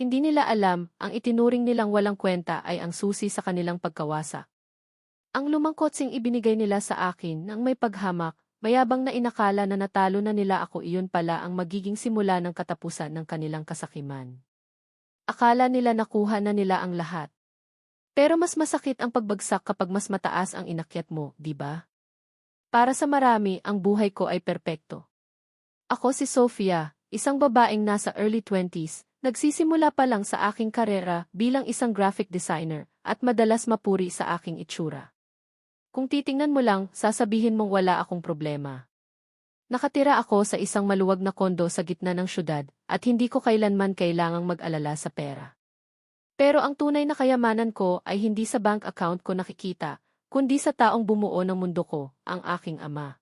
Hindi nila alam, ang itinuring nilang walang kwenta ay ang susi sa kanilang pagkawasa. Ang lumang kotsing ibinigay nila sa akin nang may paghamak, mayabang na inakala na natalo na nila ako iyon pala ang magiging simula ng katapusan ng kanilang kasakiman. Akala nila nakuha na nila ang lahat. Pero mas masakit ang pagbagsak kapag mas mataas ang inakyat mo, di ba? Para sa marami, ang buhay ko ay perpekto. Ako si Sofia, isang babaeng nasa early 20s, Nagsisimula pa lang sa aking karera bilang isang graphic designer at madalas mapuri sa aking itsura. Kung titingnan mo lang, sasabihin mong wala akong problema. Nakatira ako sa isang maluwag na kondo sa gitna ng syudad at hindi ko kailanman kailangang mag-alala sa pera. Pero ang tunay na kayamanan ko ay hindi sa bank account ko nakikita, kundi sa taong bumuo ng mundo ko, ang aking ama.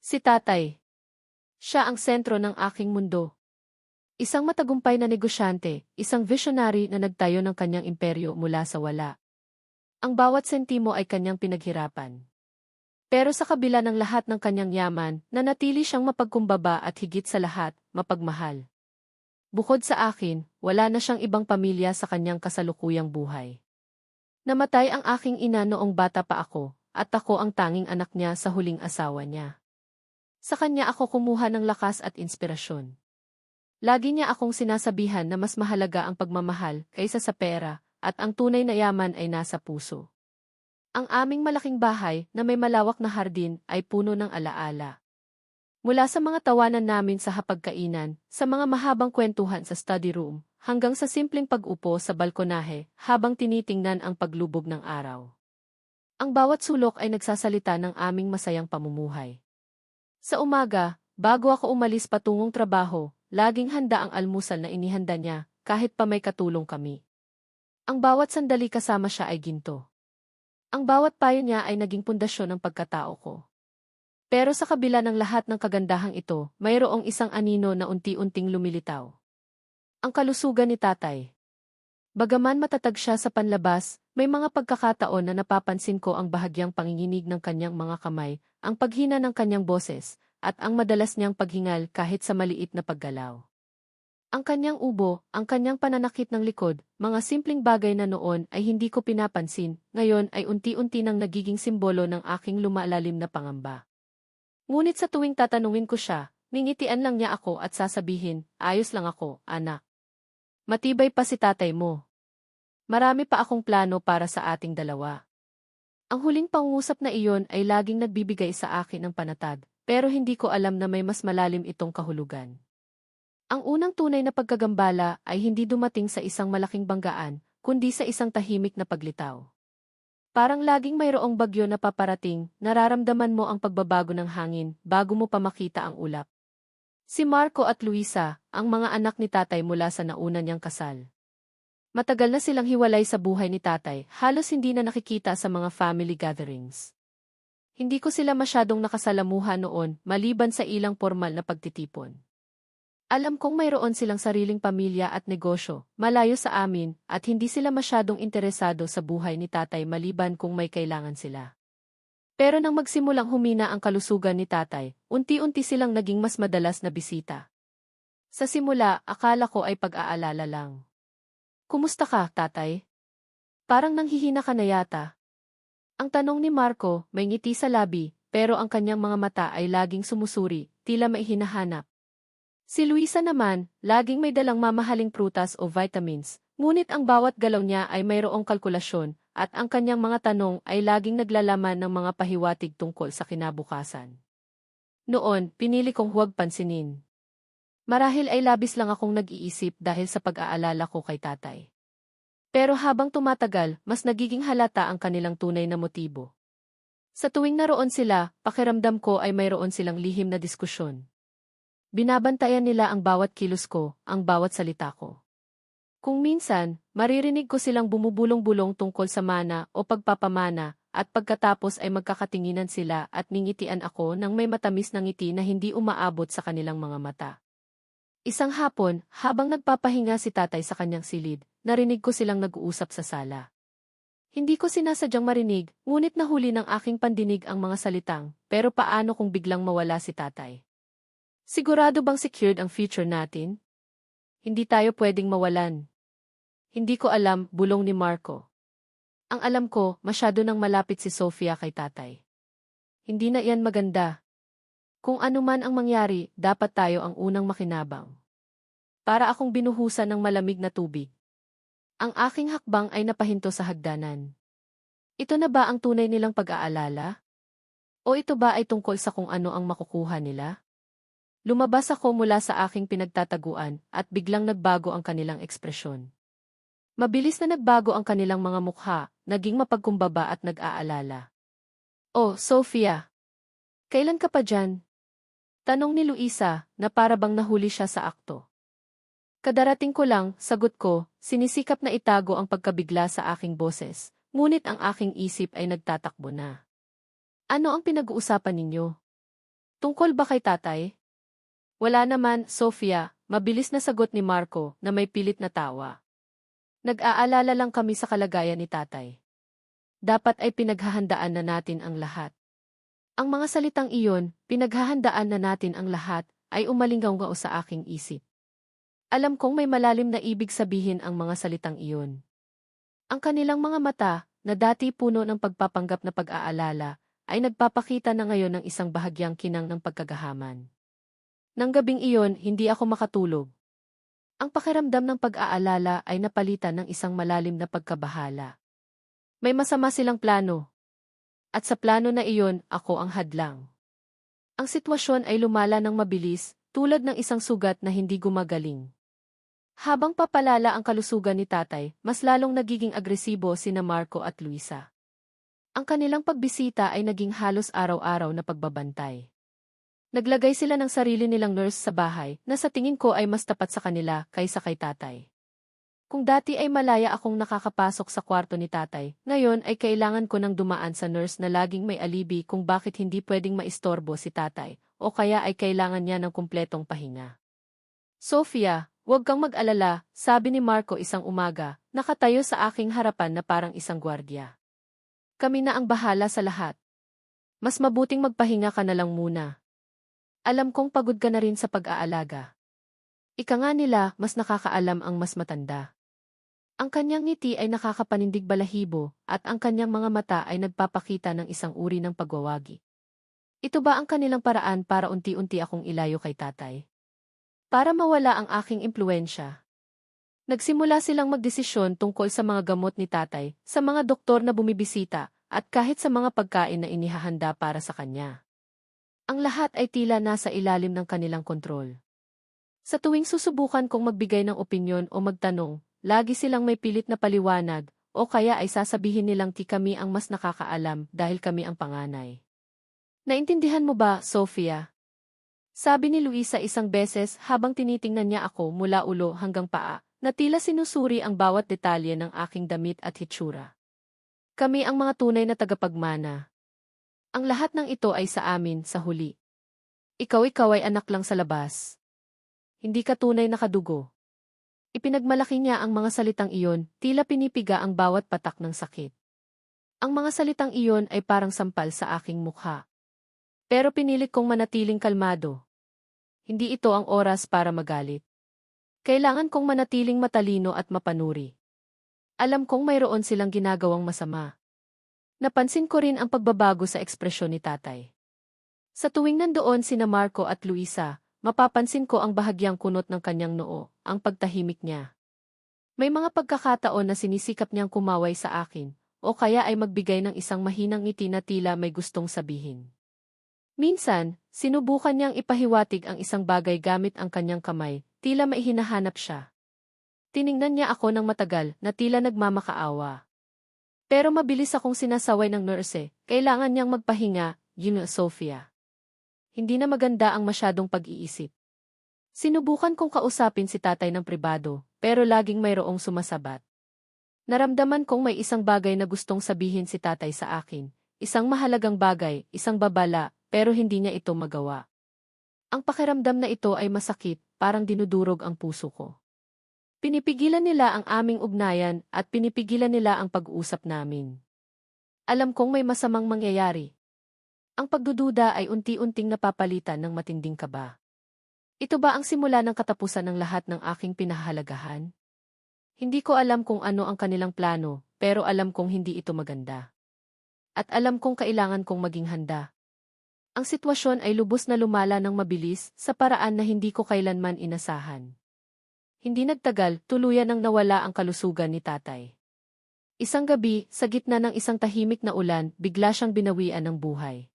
Si tatay. Siya ang sentro ng aking mundo. Isang matagumpay na negosyante, isang visionary na nagtayo ng kanyang imperyo mula sa wala. Ang bawat sentimo ay kanyang pinaghirapan. Pero sa kabila ng lahat ng kanyang yaman, nanatili siyang mapagkumbaba at higit sa lahat, mapagmahal. Bukod sa akin, wala na siyang ibang pamilya sa kanyang kasalukuyang buhay. Namatay ang aking ina noong bata pa ako, at ako ang tanging anak niya sa huling asawa niya. Sa kanya ako kumuha ng lakas at inspirasyon. Lagi niya akong sinasabihan na mas mahalaga ang pagmamahal kaysa sa pera, at ang tunay na yaman ay nasa puso. Ang aming malaking bahay na may malawak na hardin ay puno ng alaala. Mula sa mga tawanan namin sa hapagkainan, sa mga mahabang kwentuhan sa study room, hanggang sa simpleng pag-upo sa balkonahe habang tinitingnan ang paglubog ng araw. Ang bawat sulok ay nagsasalita ng aming masayang pamumuhay. Sa umaga, bago ako umalis patungong trabaho, Laging handa ang almusal na inihanda niya, kahit pa may katulong kami. Ang bawat sandali kasama siya ay ginto. Ang bawat payo niya ay naging pundasyon ng pagkatao ko. Pero sa kabila ng lahat ng kagandahang ito, mayroong isang anino na unti-unting lumilitaw. Ang kalusugan ni tatay. Bagaman matatag siya sa panlabas, may mga pagkakataon na napapansin ko ang bahagyang panginginig ng kanyang mga kamay, ang paghina ng kanyang boses, at ang madalas niyang paghingal kahit sa maliit na paggalaw. Ang kanyang ubo, ang kanyang pananakit ng likod, mga simpleng bagay na noon ay hindi ko pinapansin, ngayon ay unti-unti nang nagiging simbolo ng aking lumalalim na pangamba. Ngunit sa tuwing tatanungin ko siya, ningitian lang niya ako at sasabihin, ayos lang ako, anak. Matibay pa si tatay mo. Marami pa akong plano para sa ating dalawa. Ang huling pangusap na iyon ay laging nagbibigay sa akin ng panatag, pero hindi ko alam na may mas malalim itong kahulugan. Ang unang tunay na pagkagambala ay hindi dumating sa isang malaking banggaan, kundi sa isang tahimik na paglitaw. Parang laging mayroong bagyo na paparating, nararamdaman mo ang pagbabago ng hangin bago mo pa makita ang ulap. Si Marco at Luisa, ang mga anak ni tatay mula sa nauna niyang kasal. Matagal na silang hiwalay sa buhay ni tatay, halos hindi na nakikita sa mga family gatherings. Hindi ko sila masyadong nakasalamuha noon maliban sa ilang formal na pagtitipon. Alam kong mayroon silang sariling pamilya at negosyo, malayo sa amin, at hindi sila masyadong interesado sa buhay ni tatay maliban kung may kailangan sila. Pero nang magsimulang humina ang kalusugan ni tatay, unti-unti silang naging mas madalas na bisita. Sa simula, akala ko ay pag-aalala lang. Kumusta ka, tatay? Parang nanghihina ka na yata, ang tanong ni Marco, may ngiti sa labi, pero ang kanyang mga mata ay laging sumusuri, tila may hinahanap. Si Luisa naman, laging may dalang mamahaling prutas o vitamins, ngunit ang bawat galaw niya ay mayroong kalkulasyon, at ang kanyang mga tanong ay laging naglalaman ng mga pahiwatig tungkol sa kinabukasan. Noon, pinili kong huwag pansinin. Marahil ay labis lang akong nag-iisip dahil sa pag-aalala ko kay tatay. Pero habang tumatagal, mas nagiging halata ang kanilang tunay na motibo. Sa tuwing naroon sila, pakiramdam ko ay mayroon silang lihim na diskusyon. Binabantayan nila ang bawat kilos ko, ang bawat salita ko. Kung minsan, maririnig ko silang bumubulong-bulong tungkol sa mana o pagpapamana, at pagkatapos ay magkakatinginan sila at ningitian ako ng may matamis na ngiti na hindi umaabot sa kanilang mga mata. Isang hapon, habang nagpapahinga si tatay sa kanyang silid, narinig ko silang nag-uusap sa sala. Hindi ko sinasadyang marinig, ngunit nahuli ng aking pandinig ang mga salitang, pero paano kung biglang mawala si tatay? Sigurado bang secured ang future natin? Hindi tayo pwedeng mawalan. Hindi ko alam, bulong ni Marco. Ang alam ko, masyado nang malapit si Sofia kay tatay. Hindi na iyan maganda. Kung ano man ang mangyari, dapat tayo ang unang makinabang. Para akong binuhusan ng malamig na tubig. Ang aking hakbang ay napahinto sa hagdanan. Ito na ba ang tunay nilang pag-aalala? O ito ba ay tungkol sa kung ano ang makukuha nila? Lumabas ako mula sa aking pinagtataguan at biglang nagbago ang kanilang ekspresyon. Mabilis na nagbago ang kanilang mga mukha, naging mapagkumbaba at nag-aalala. Oh, Sophia! Kailan ka pa dyan? Tanong ni Luisa, na para bang nahuli siya sa akto. Kadarating ko lang, sagot ko, sinisikap na itago ang pagkabigla sa aking boses, ngunit ang aking isip ay nagtatakbo na. Ano ang pinag-uusapan ninyo? Tungkol ba kay tatay? Wala naman, Sofia, mabilis na sagot ni Marco na may pilit na tawa. Nag-aalala lang kami sa kalagayan ni tatay. Dapat ay pinaghahandaan na natin ang lahat. Ang mga salitang iyon, pinaghahandaan na natin ang lahat, ay umalinggaw sa aking isip. Alam kong may malalim na ibig sabihin ang mga salitang iyon. Ang kanilang mga mata, na dati puno ng pagpapanggap na pag-aalala, ay nagpapakita na ngayon ng isang bahagyang kinang ng pagkagahaman. Nang gabing iyon, hindi ako makatulog. Ang pakiramdam ng pag-aalala ay napalitan ng isang malalim na pagkabahala. May masama silang plano. At sa plano na iyon, ako ang hadlang. Ang sitwasyon ay lumala ng mabilis, tulad ng isang sugat na hindi gumagaling. Habang papalala ang kalusugan ni tatay, mas lalong nagiging agresibo sina Marco at Luisa. Ang kanilang pagbisita ay naging halos araw-araw na pagbabantay. Naglagay sila ng sarili nilang nurse sa bahay na sa tingin ko ay mas tapat sa kanila kaysa kay tatay. Kung dati ay malaya akong nakakapasok sa kwarto ni tatay, ngayon ay kailangan ko nang dumaan sa nurse na laging may alibi kung bakit hindi pwedeng maistorbo si tatay, o kaya ay kailangan niya ng kumpletong pahinga. Sofia, huwag kang mag-alala, sabi ni Marco isang umaga, nakatayo sa aking harapan na parang isang gwardya. Kami na ang bahala sa lahat. Mas mabuting magpahinga ka na lang muna. Alam kong pagod ka na rin sa pag-aalaga. Ika nga nila, mas nakakaalam ang mas matanda. Ang kanyang ngiti ay nakakapanindig balahibo, at ang kanyang mga mata ay nagpapakita ng isang uri ng pagwawagi. Ito ba ang kanilang paraan para unti-unti akong ilayo kay tatay? Para mawala ang aking impluensya. Nagsimula silang magdesisyon tungkol sa mga gamot ni tatay, sa mga doktor na bumibisita, at kahit sa mga pagkain na inihahanda para sa kanya. Ang lahat ay tila nasa ilalim ng kanilang kontrol. Sa tuwing susubukan kong magbigay ng opinyon o magtanong, lagi silang may pilit na paliwanag, o kaya ay sasabihin nilang ti kami ang mas nakakaalam dahil kami ang panganay. Naintindihan mo ba, Sofia? Sabi ni Luisa isang beses habang tinitingnan niya ako mula ulo hanggang paa, na tila sinusuri ang bawat detalye ng aking damit at hitsura. Kami ang mga tunay na tagapagmana. Ang lahat ng ito ay sa amin, sa huli. Ikaw-ikaw ay anak lang sa labas. Hindi ka tunay na kadugo. Ipinagmalaki niya ang mga salitang iyon, tila pinipiga ang bawat patak ng sakit. Ang mga salitang iyon ay parang sampal sa aking mukha. Pero pinilit kong manatiling kalmado. Hindi ito ang oras para magalit. Kailangan kong manatiling matalino at mapanuri. Alam kong mayroon silang ginagawang masama. Napansin ko rin ang pagbabago sa ekspresyon ni tatay. Sa tuwing nandoon sina Marco at Luisa, mapapansin ko ang bahagyang kunot ng kanyang noo, ang pagtahimik niya. May mga pagkakataon na sinisikap niyang kumaway sa akin, o kaya ay magbigay ng isang mahinang ngiti na tila may gustong sabihin. Minsan, sinubukan niyang ipahiwatig ang isang bagay gamit ang kanyang kamay, tila may hinahanap siya. Tiningnan niya ako ng matagal na tila nagmamakaawa. Pero mabilis akong sinasaway ng nurse, kailangan niyang magpahinga, yun Sophia. Hindi na maganda ang masyadong pag-iisip. Sinubukan kong kausapin si tatay ng pribado, pero laging mayroong sumasabat. Naramdaman kong may isang bagay na gustong sabihin si tatay sa akin, isang mahalagang bagay, isang babala, pero hindi niya ito magawa. Ang pakiramdam na ito ay masakit, parang dinudurog ang puso ko. Pinipigilan nila ang aming ugnayan at pinipigilan nila ang pag-uusap namin. Alam kong may masamang mangyayari. Ang pagdududa ay unti-unting napapalitan ng matinding kaba. Ito ba ang simula ng katapusan ng lahat ng aking pinahahalagahan? Hindi ko alam kung ano ang kanilang plano, pero alam kong hindi ito maganda. At alam kong kailangan kong maging handa. Ang sitwasyon ay lubos na lumala ng mabilis sa paraan na hindi ko kailanman inasahan. Hindi nagtagal, tuluyan nang nawala ang kalusugan ni tatay. Isang gabi, sa gitna ng isang tahimik na ulan, bigla siyang binawian ng buhay.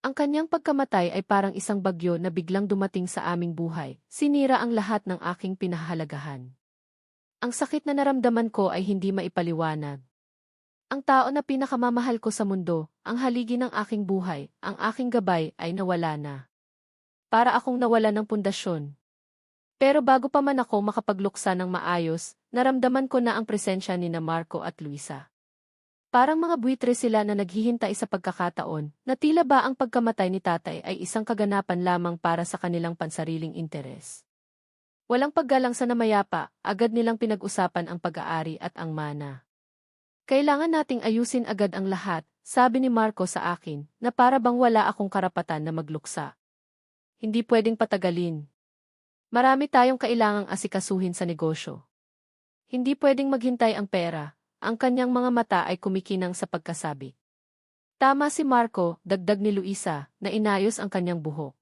Ang kanyang pagkamatay ay parang isang bagyo na biglang dumating sa aming buhay, sinira ang lahat ng aking pinahahalagahan. Ang sakit na naramdaman ko ay hindi maipaliwanag. Ang tao na pinakamamahal ko sa mundo, ang haligi ng aking buhay, ang aking gabay ay nawala na. Para akong nawala ng pundasyon. Pero bago pa man ako makapagluksa ng maayos, naramdaman ko na ang presensya ni na Marco at Luisa. Parang mga buitre sila na naghihintay sa pagkakataon, na tila ba ang pagkamatay ni tatay ay isang kaganapan lamang para sa kanilang pansariling interes. Walang paggalang sa namayapa, agad nilang pinag-usapan ang pag-aari at ang mana. Kailangan nating ayusin agad ang lahat, sabi ni Marco sa akin, na para bang wala akong karapatan na magluksa. Hindi pwedeng patagalin, Marami tayong kailangang asikasuhin sa negosyo. Hindi pwedeng maghintay ang pera, ang kanyang mga mata ay kumikinang sa pagkasabi. Tama si Marco, dagdag ni Luisa, na inayos ang kanyang buhok.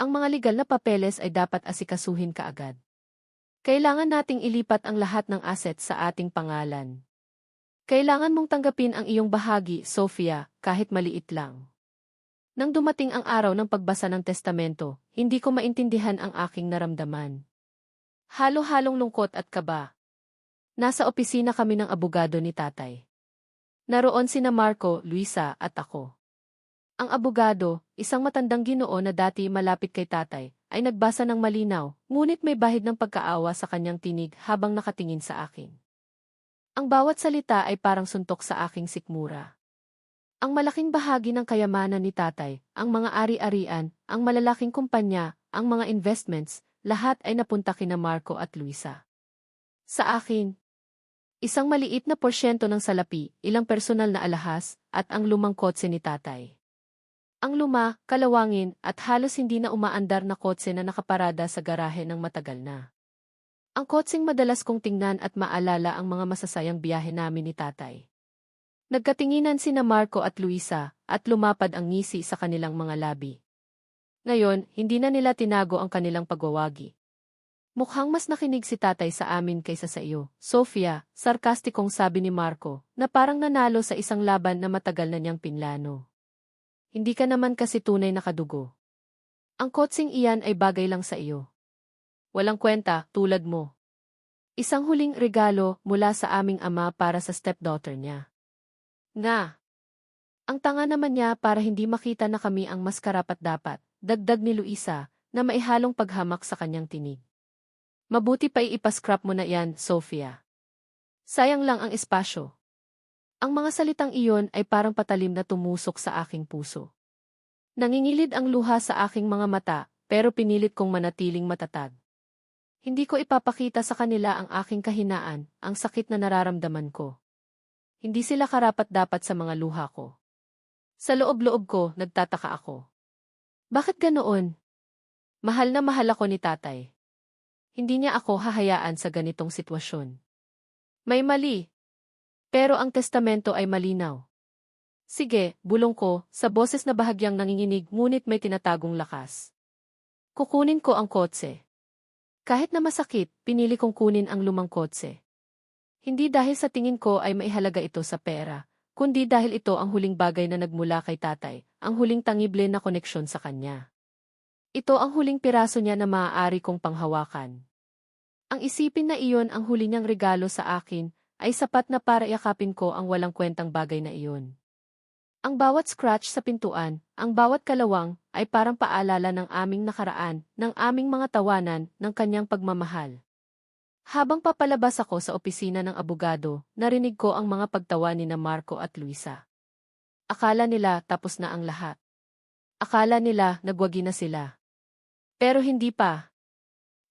Ang mga legal na papeles ay dapat asikasuhin kaagad. Kailangan nating ilipat ang lahat ng assets sa ating pangalan. Kailangan mong tanggapin ang iyong bahagi, Sofia, kahit maliit lang. Nang dumating ang araw ng pagbasa ng testamento, hindi ko maintindihan ang aking naramdaman. Halo-halong lungkot at kaba. Nasa opisina kami ng abogado ni tatay. Naroon sina Marco, Luisa at ako. Ang abogado, isang matandang ginoo na dati malapit kay tatay, ay nagbasa ng malinaw, ngunit may bahid ng pagkaawa sa kanyang tinig habang nakatingin sa akin. Ang bawat salita ay parang suntok sa aking sikmura. Ang malaking bahagi ng kayamanan ni tatay, ang mga ari-arian, ang malalaking kumpanya, ang mga investments, lahat ay napunta kina Marco at Luisa. Sa akin, isang maliit na porsyento ng salapi, ilang personal na alahas, at ang lumang kotse ni tatay. Ang luma, kalawangin, at halos hindi na umaandar na kotse na nakaparada sa garahe ng matagal na. Ang kotseng madalas kong tingnan at maalala ang mga masasayang biyahe namin ni tatay. Nagkatinginan sina Marco at Luisa, at lumapad ang ngisi sa kanilang mga labi. Ngayon, hindi na nila tinago ang kanilang pagwawagi. Mukhang mas nakinig si tatay sa amin kaysa sa iyo, Sofia, sarkastikong sabi ni Marco, na parang nanalo sa isang laban na matagal na niyang pinlano. Hindi ka naman kasi tunay na kadugo. Ang kotsing iyan ay bagay lang sa iyo. Walang kwenta, tulad mo. Isang huling regalo mula sa aming ama para sa stepdaughter niya. Nga. Ang tanga naman niya para hindi makita na kami ang mas karapat dapat, dagdag ni Luisa, na maihalong paghamak sa kanyang tinig. Mabuti pa iipascrap mo na yan, Sofia. Sayang lang ang espasyo. Ang mga salitang iyon ay parang patalim na tumusok sa aking puso. Nangingilid ang luha sa aking mga mata, pero pinilit kong manatiling matatag. Hindi ko ipapakita sa kanila ang aking kahinaan, ang sakit na nararamdaman ko. Hindi sila karapat-dapat sa mga luha ko. Sa loob-loob ko, nagtataka ako. Bakit ganoon? Mahal na mahal ako ni tatay. Hindi niya ako hahayaan sa ganitong sitwasyon. May mali. Pero ang testamento ay malinaw. Sige, bulong ko, sa boses na bahagyang nanginginig ngunit may tinatagong lakas. Kukunin ko ang kotse. Kahit na masakit, pinili kong kunin ang lumang kotse. Hindi dahil sa tingin ko ay maihalaga ito sa pera, kundi dahil ito ang huling bagay na nagmula kay tatay, ang huling tangible na koneksyon sa kanya. Ito ang huling piraso niya na maaari kong panghawakan. Ang isipin na iyon ang huli niyang regalo sa akin, ay sapat na para yakapin ko ang walang kwentang bagay na iyon. Ang bawat scratch sa pintuan, ang bawat kalawang, ay parang paalala ng aming nakaraan, ng aming mga tawanan, ng kanyang pagmamahal. Habang papalabas ako sa opisina ng abogado, narinig ko ang mga pagtawa ni na Marco at Luisa. Akala nila tapos na ang lahat. Akala nila nagwagi na sila. Pero hindi pa.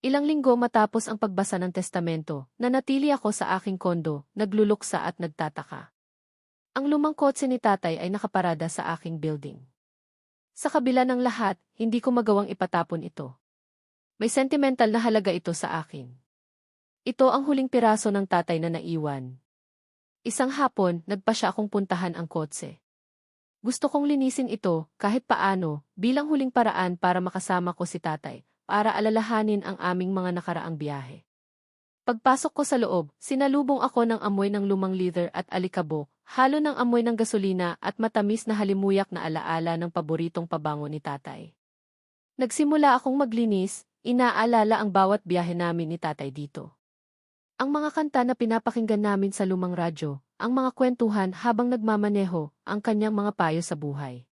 Ilang linggo matapos ang pagbasa ng testamento, nanatili ako sa aking kondo, nagluluksa at nagtataka. Ang lumang kotse ni tatay ay nakaparada sa aking building. Sa kabila ng lahat, hindi ko magawang ipatapon ito. May sentimental na halaga ito sa akin. Ito ang huling piraso ng tatay na naiwan. Isang hapon, nagpa siya akong puntahan ang kotse. Gusto kong linisin ito, kahit paano, bilang huling paraan para makasama ko si tatay, para alalahanin ang aming mga nakaraang biyahe. Pagpasok ko sa loob, sinalubong ako ng amoy ng lumang leather at alikabok, halo ng amoy ng gasolina at matamis na halimuyak na alaala ng paboritong pabango ni tatay. Nagsimula akong maglinis, inaalala ang bawat biyahe namin ni tatay dito. Ang mga kanta na pinapakinggan namin sa lumang radyo, ang mga kwentuhan habang nagmamaneho, ang kanyang mga payo sa buhay.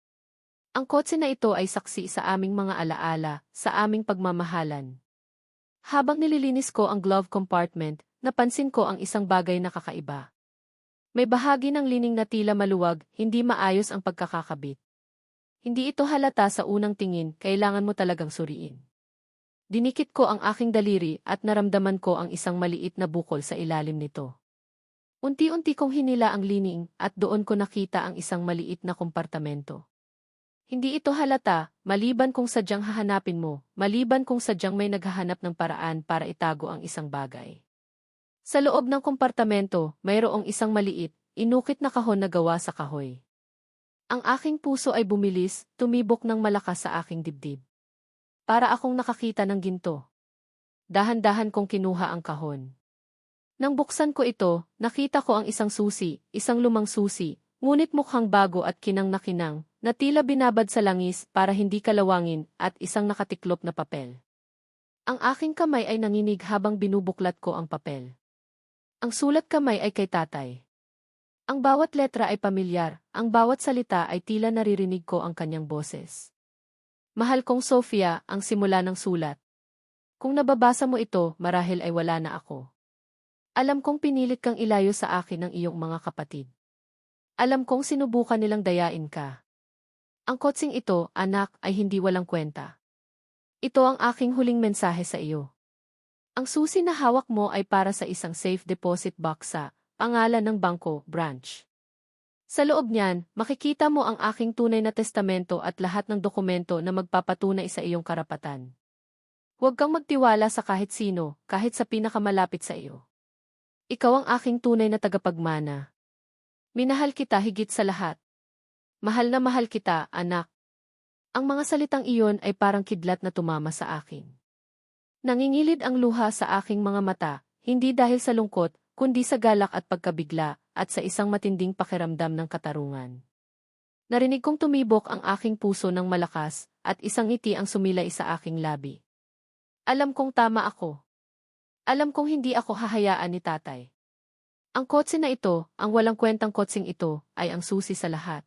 Ang kotse na ito ay saksi sa aming mga alaala, sa aming pagmamahalan. Habang nililinis ko ang glove compartment, napansin ko ang isang bagay na kakaiba. May bahagi ng lining na tila maluwag, hindi maayos ang pagkakakabit. Hindi ito halata sa unang tingin, kailangan mo talagang suriin. Dinikit ko ang aking daliri at naramdaman ko ang isang maliit na bukol sa ilalim nito. Unti-unti kong hinila ang lining at doon ko nakita ang isang maliit na kompartamento. Hindi ito halata, maliban kung sadyang hahanapin mo, maliban kung sadyang may naghahanap ng paraan para itago ang isang bagay. Sa loob ng kompartamento, mayroong isang maliit, inukit na kahon na gawa sa kahoy. Ang aking puso ay bumilis, tumibok ng malakas sa aking dibdib. Para akong nakakita ng ginto. Dahan-dahan kong kinuha ang kahon. Nang buksan ko ito, nakita ko ang isang susi, isang lumang susi, ngunit mukhang bago at kinang na kinang, na tila binabad sa langis para hindi kalawangin at isang nakatiklop na papel. Ang aking kamay ay nanginig habang binubuklat ko ang papel. Ang sulat kamay ay kay tatay. Ang bawat letra ay pamilyar, ang bawat salita ay tila naririnig ko ang kanyang boses. Mahal kong Sofia, ang simula ng sulat. Kung nababasa mo ito, marahil ay wala na ako. Alam kong pinilit kang ilayo sa akin ng iyong mga kapatid. Alam kong sinubukan nilang dayain ka. Ang kotsing ito, anak, ay hindi walang kwenta. Ito ang aking huling mensahe sa iyo. Ang susi na hawak mo ay para sa isang safe deposit box sa pangalan ng bangko, branch. Sa loob niyan, makikita mo ang aking tunay na testamento at lahat ng dokumento na magpapatunay sa iyong karapatan. Huwag kang magtiwala sa kahit sino, kahit sa pinakamalapit sa iyo. Ikaw ang aking tunay na tagapagmana. Minahal kita higit sa lahat. Mahal na mahal kita, anak. Ang mga salitang iyon ay parang kidlat na tumama sa akin. Nangingilid ang luha sa aking mga mata, hindi dahil sa lungkot, kundi sa galak at pagkabigla, at sa isang matinding pakiramdam ng katarungan. Narinig kong tumibok ang aking puso ng malakas, at isang ngiti ang sumilay sa aking labi. Alam kong tama ako. Alam kong hindi ako hahayaan ni tatay. Ang kotse na ito, ang walang kwentang kotseng ito, ay ang susi sa lahat.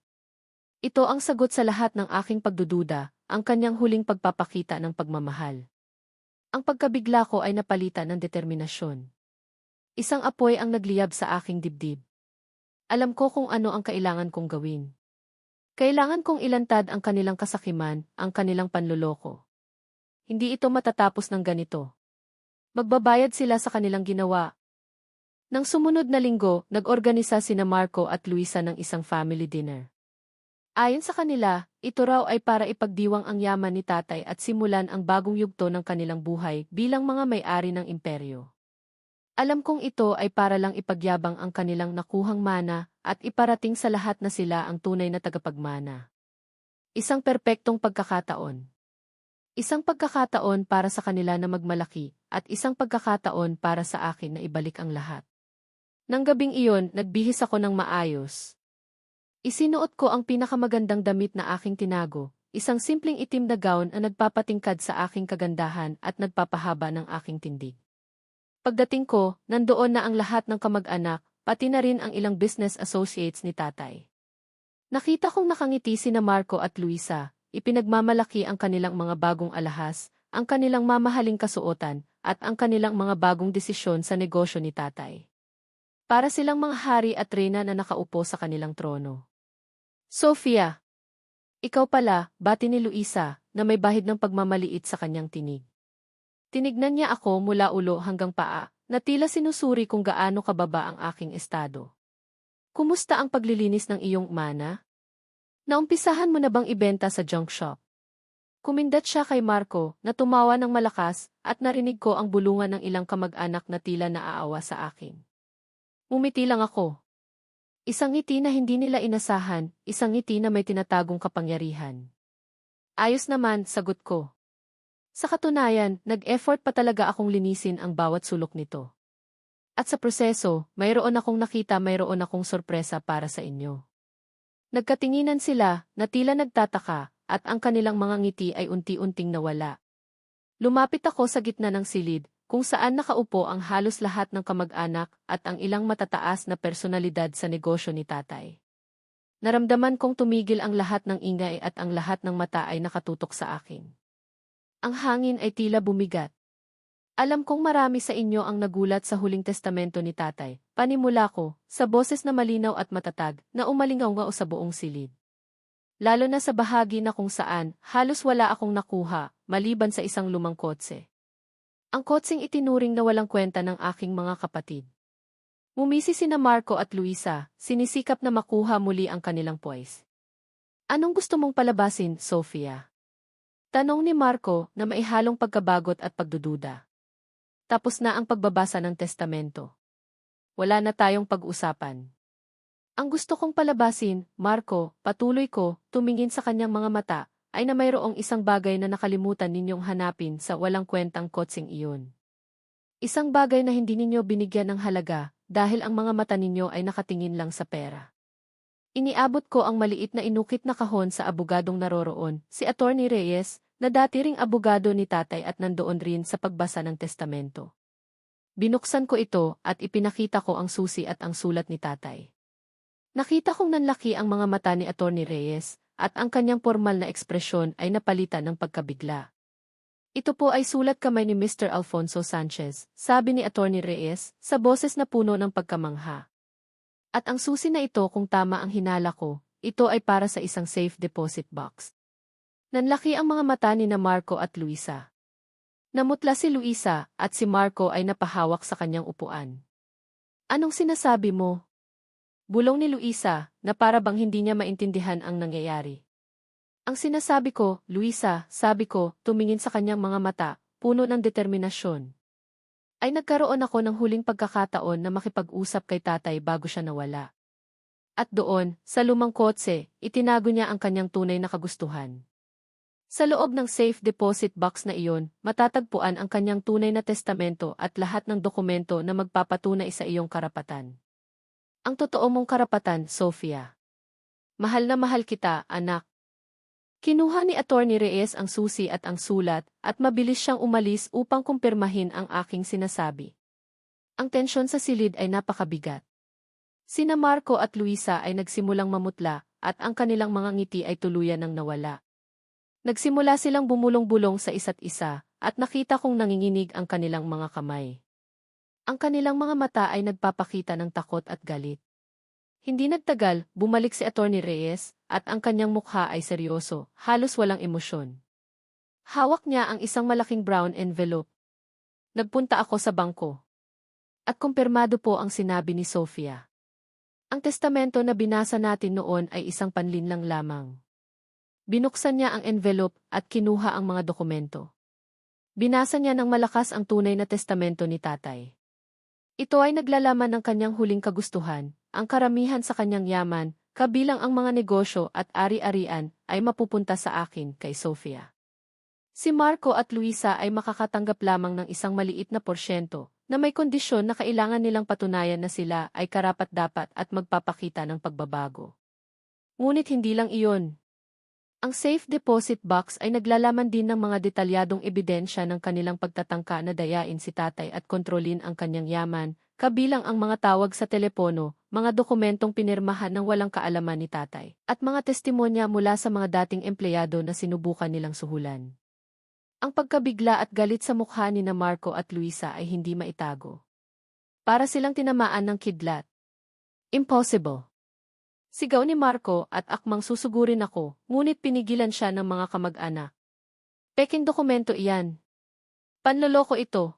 Ito ang sagot sa lahat ng aking pagdududa, ang kanyang huling pagpapakita ng pagmamahal. Ang pagkabigla ko ay napalitan ng determinasyon. Isang apoy ang nagliyab sa aking dibdib. Alam ko kung ano ang kailangan kong gawin. Kailangan kong ilantad ang kanilang kasakiman, ang kanilang panluloko. Hindi ito matatapos ng ganito. Magbabayad sila sa kanilang ginawa. Nang sumunod na linggo, nag-organisa sina Marco at Luisa ng isang family dinner. Ayon sa kanila, ito raw ay para ipagdiwang ang yaman ni tatay at simulan ang bagong yugto ng kanilang buhay bilang mga may-ari ng imperyo. Alam kong ito ay para lang ipagyabang ang kanilang nakuhang mana at iparating sa lahat na sila ang tunay na tagapagmana. Isang perpektong pagkakataon. Isang pagkakataon para sa kanila na magmalaki at isang pagkakataon para sa akin na ibalik ang lahat. Nang gabing iyon, nagbihis ako ng maayos. Isinuot ko ang pinakamagandang damit na aking tinago, isang simpleng itim na gown na nagpapatingkad sa aking kagandahan at nagpapahaba ng aking tindig. Pagdating ko, nandoon na ang lahat ng kamag-anak, pati na rin ang ilang business associates ni tatay. Nakita kong nakangiti sina Marco at Luisa, ipinagmamalaki ang kanilang mga bagong alahas, ang kanilang mamahaling kasuotan, at ang kanilang mga bagong desisyon sa negosyo ni tatay. Para silang mga hari at reyna na nakaupo sa kanilang trono. Sofia! Ikaw pala, bati ni Luisa, na may bahid ng pagmamaliit sa kanyang tinig. Tinignan niya ako mula ulo hanggang paa, na tila sinusuri kung gaano kababa ang aking estado. Kumusta ang paglilinis ng iyong mana? Naumpisahan mo na bang ibenta sa junk shop? Kumindat siya kay Marco na tumawa ng malakas at narinig ko ang bulungan ng ilang kamag-anak na tila naaawa sa akin. Umiti lang ako. Isang ngiti na hindi nila inasahan, isang ngiti na may tinatagong kapangyarihan. Ayos naman, sagot ko. Sa katunayan, nag-effort pa talaga akong linisin ang bawat sulok nito. At sa proseso, mayroon akong nakita mayroon akong sorpresa para sa inyo. Nagkatinginan sila, na tila nagtataka, at ang kanilang mga ngiti ay unti-unting nawala. Lumapit ako sa gitna ng silid, kung saan nakaupo ang halos lahat ng kamag-anak at ang ilang matataas na personalidad sa negosyo ni tatay. Naramdaman kong tumigil ang lahat ng ingay at ang lahat ng mata ay nakatutok sa akin. Ang hangin ay tila bumigat. Alam kong marami sa inyo ang nagulat sa huling testamento ni tatay, panimula ko, sa boses na malinaw at matatag, na umalingaw nga sa buong silid. Lalo na sa bahagi na kung saan, halos wala akong nakuha, maliban sa isang lumang kotse. Ang kotseng itinuring na walang kwenta ng aking mga kapatid. Mumisi sina Marco at Luisa, sinisikap na makuha muli ang kanilang poise. Anong gusto mong palabasin, Sofia? Tanong ni Marco na maihalong pagkabagot at pagdududa. Tapos na ang pagbabasa ng testamento. Wala na tayong pag-usapan. Ang gusto kong palabasin, Marco, patuloy ko, tumingin sa kanyang mga mata, ay na mayroong isang bagay na nakalimutan ninyong hanapin sa walang kwentang kotsing iyon. Isang bagay na hindi ninyo binigyan ng halaga dahil ang mga mata ninyo ay nakatingin lang sa pera. Iniabot ko ang maliit na inukit na kahon sa abogadong naroroon, si Attorney Reyes, na dati ring abogado ni tatay at nandoon rin sa pagbasa ng testamento. Binuksan ko ito at ipinakita ko ang susi at ang sulat ni tatay. Nakita kong nanlaki ang mga mata ni Attorney Reyes, at ang kanyang formal na ekspresyon ay napalitan ng pagkabigla. Ito po ay sulat kamay ni Mr. Alfonso Sanchez, sabi ni Attorney Reyes, sa boses na puno ng pagkamangha. At ang susi na ito kung tama ang hinala ko, ito ay para sa isang safe deposit box. Nanlaki ang mga mata ni na Marco at Luisa. Namutla si Luisa at si Marco ay napahawak sa kanyang upuan. Anong sinasabi mo? Bulong ni Luisa, na para bang hindi niya maintindihan ang nangyayari. Ang sinasabi ko, Luisa, sabi ko, tumingin sa kanyang mga mata, puno ng determinasyon. Ay nagkaroon ako ng huling pagkakataon na makipag-usap kay tatay bago siya nawala. At doon, sa lumang kotse, itinago niya ang kanyang tunay na kagustuhan. Sa loob ng safe deposit box na iyon, matatagpuan ang kanyang tunay na testamento at lahat ng dokumento na magpapatunay sa iyong karapatan. Ang totoo mong karapatan, Sofia. Mahal na mahal kita, anak. Kinuha ni Attorney Reyes ang susi at ang sulat, at mabilis siyang umalis upang kumpirmahin ang aking sinasabi. Ang tensyon sa silid ay napakabigat. Sina Marco at Luisa ay nagsimulang mamutla, at ang kanilang mga ngiti ay tuluyan ng nawala. Nagsimula silang bumulong-bulong sa isa't isa, at nakita kong nanginginig ang kanilang mga kamay. Ang kanilang mga mata ay nagpapakita ng takot at galit. Hindi nagtagal, bumalik si Attorney Reyes, at ang kanyang mukha ay seryoso, halos walang emosyon. Hawak niya ang isang malaking brown envelope. Nagpunta ako sa bangko. At kumpirmado po ang sinabi ni Sofia. Ang testamento na binasa natin noon ay isang panlinlang lamang. Binuksan niya ang envelope at kinuha ang mga dokumento. Binasa niya ng malakas ang tunay na testamento ni tatay. Ito ay naglalaman ng kanyang huling kagustuhan, ang karamihan sa kanyang yaman, kabilang ang mga negosyo at ari-arian, ay mapupunta sa akin kay Sofia. Si Marco at Luisa ay makakatanggap lamang ng isang maliit na porsyento, na may kondisyon na kailangan nilang patunayan na sila ay karapat-dapat at magpapakita ng pagbabago. Ngunit hindi lang iyon. Ang safe deposit box ay naglalaman din ng mga detalyadong ebidensya ng kanilang pagtatangka na dayain si tatay at kontrolin ang kanyang yaman, kabilang ang mga tawag sa telepono, mga dokumentong pinirmahan ng walang kaalaman ni tatay, at mga testimonya mula sa mga dating empleyado na sinubukan nilang suhulan. Ang pagkabigla at galit sa mukha ni na Marco at Luisa ay hindi maitago. Para silang tinamaan ng kidlat. Impossible. Sigaw ni Marco at akmang susugurin ako, ngunit pinigilan siya ng mga kamag-anak. Peking dokumento iyan. Panloloko ito.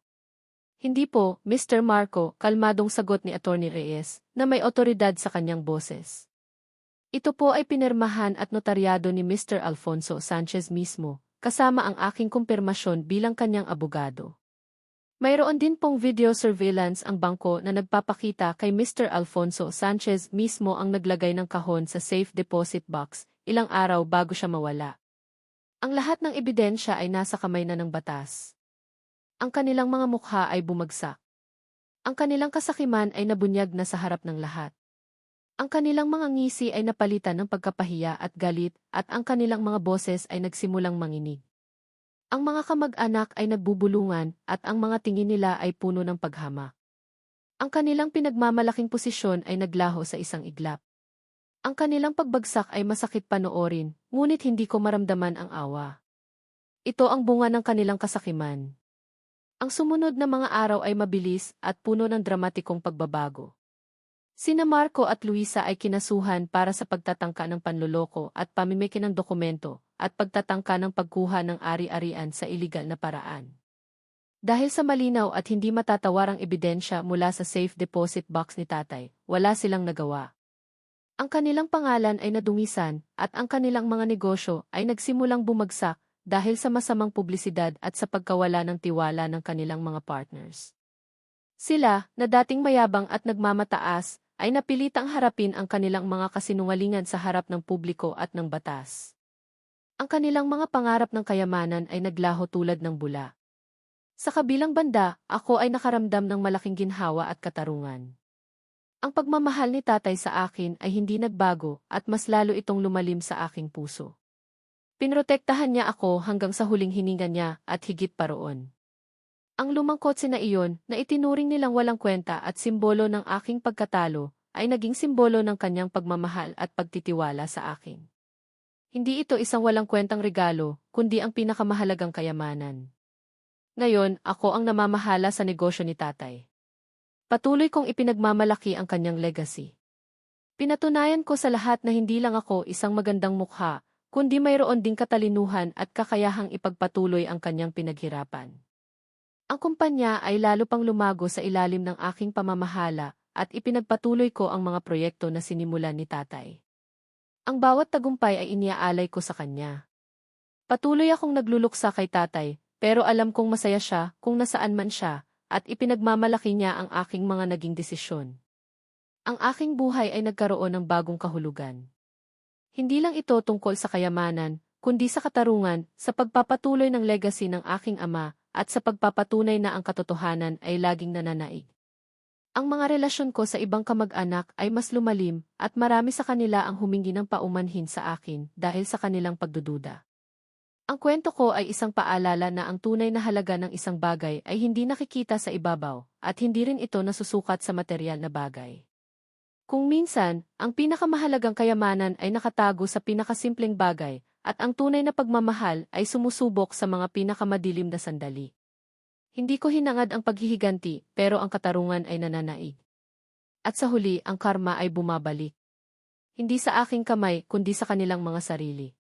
Hindi po, Mr. Marco, kalmadong sagot ni Attorney Reyes, na may otoridad sa kanyang boses. Ito po ay pinirmahan at notaryado ni Mr. Alfonso Sanchez mismo, kasama ang aking kumpirmasyon bilang kanyang abogado. Mayroon din pong video surveillance ang bangko na nagpapakita kay Mr. Alfonso Sanchez mismo ang naglagay ng kahon sa safe deposit box ilang araw bago siya mawala. Ang lahat ng ebidensya ay nasa kamay na ng batas. Ang kanilang mga mukha ay bumagsak. Ang kanilang kasakiman ay nabunyag na sa harap ng lahat. Ang kanilang mga ngisi ay napalitan ng pagkapahiya at galit at ang kanilang mga boses ay nagsimulang manginig. Ang mga kamag-anak ay nagbubulungan at ang mga tingin nila ay puno ng paghamak. Ang kanilang pinagmamalaking posisyon ay naglaho sa isang iglap. Ang kanilang pagbagsak ay masakit panoorin, ngunit hindi ko maramdaman ang awa. Ito ang bunga ng kanilang kasakiman. Ang sumunod na mga araw ay mabilis at puno ng dramatikong pagbabago. Sina Marco at Luisa ay kinasuhan para sa pagtatangka ng panloloko at pamimiki ng dokumento at pagtatangka ng pagkuha ng ari-arian sa iligal na paraan. Dahil sa malinaw at hindi matatawarang ebidensya mula sa safe deposit box ni tatay, wala silang nagawa. Ang kanilang pangalan ay nadungisan at ang kanilang mga negosyo ay nagsimulang bumagsak dahil sa masamang publisidad at sa pagkawala ng tiwala ng kanilang mga partners. Sila, na dating mayabang at nagmamataas, ay napilitang harapin ang kanilang mga kasinungalingan sa harap ng publiko at ng batas. Ang kanilang mga pangarap ng kayamanan ay naglaho tulad ng bula. Sa kabilang banda, ako ay nakaramdam ng malaking ginhawa at katarungan. Ang pagmamahal ni tatay sa akin ay hindi nagbago at mas lalo itong lumalim sa aking puso. Pinrotektahan niya ako hanggang sa huling hininga niya at higit pa roon. Ang lumang kotse na iyon, na itinuring nilang walang kwenta at simbolo ng aking pagkatalo, ay naging simbolo ng kanyang pagmamahal at pagtitiwala sa akin. Hindi ito isang walang kwentang regalo, kundi ang pinakamahalagang kayamanan. Ngayon, ako ang namamahala sa negosyo ni tatay. Patuloy kong ipinagmamalaki ang kanyang legacy. Pinatunayan ko sa lahat na hindi lang ako isang magandang mukha, kundi mayroon ding katalinuhan at kakayahang ipagpatuloy ang kanyang pinaghirapan. Ang kumpanya ay lalo pang lumago sa ilalim ng aking pamamahala at ipinagpatuloy ko ang mga proyekto na sinimulan ni tatay. Ang bawat tagumpay ay iniaalay ko sa kanya. Patuloy akong nagluluksa kay tatay, pero alam kong masaya siya kung nasaan man siya, at ipinagmamalaki niya ang aking mga naging desisyon. Ang aking buhay ay nagkaroon ng bagong kahulugan. Hindi lang ito tungkol sa kayamanan, kundi sa katarungan, sa pagpapatuloy ng legacy ng aking ama, at sa pagpapatunay na ang katotohanan ay laging nananaig. Ang mga relasyon ko sa ibang kamag-anak ay mas lumalim at marami sa kanila ang humingi ng paumanhin sa akin dahil sa kanilang pagdududa. Ang kwento ko ay isang paalala na ang tunay na halaga ng isang bagay ay hindi nakikita sa ibabaw at hindi rin ito nasusukat sa material na bagay. Kung minsan, ang pinakamahalagang kayamanan ay nakatago sa pinakasimpleng bagay at ang tunay na pagmamahal ay sumusubok sa mga pinakamadilim na sandali. Hindi ko hinangad ang paghihiganti, pero ang katarungan ay nananaig. At sa huli, ang karma ay bumabalik. Hindi sa aking kamay, kundi sa kanilang mga sarili.